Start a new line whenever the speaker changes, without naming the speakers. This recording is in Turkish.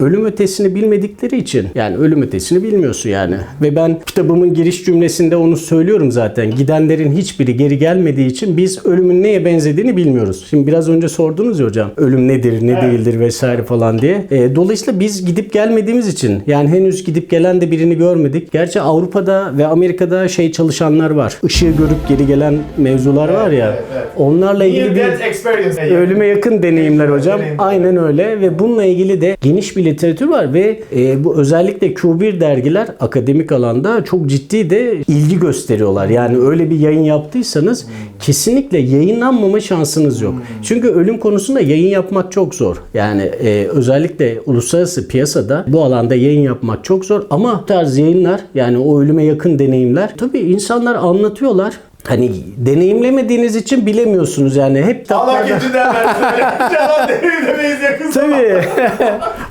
Ölüm ötesini bilmedikleri için yani ölüm ötesini bilmiyorsun yani. Ve ben kitabımın giriş cümlesinde onu söylüyorum zaten. Gidenlerin hiçbiri geri gelmediği için biz ölümün neye benzediğini bilmiyoruz. Şimdi biraz önce sordunuz ya hocam ölüm nedir, ne
Evet.
değildir vesaire falan diye. E, dolayısıyla biz gidip gelmediğimiz için yani henüz gidip gelen de birini görmedik. Gerçi Avrupa'da ve Amerika'da şey çalışanlar var. Işığı görüp geri gelen mevzular var ya.
evet, evet.
Onlarla ilgili bir. Ölüme yakın deneyimler hocam.
Deneyim.
Aynen öyle ve bununla ilgili de geniş bir literatür var ve e, bu özellikle Q1 dergiler akademik alanda çok ciddi de ilgi gösteriyorlar. Yani öyle bir yayın yaptıysanız kesinlikle yayınlanmama şansınız yok. Çünkü ölüm konusunda yayın yapmak çok zor. Yani e, özellikle uluslararası piyasada bu alanda yayın yapmak çok zor ama bu tarz yayınlar yani o ölüme yakın deneyimler tabii insanlar anlatıyorlar. Hani deneyimlemediğiniz için bilemiyorsunuz yani hep
Allah
kitaplarda-
derler. Devir demeyiz yakın zamanda.
Tabii.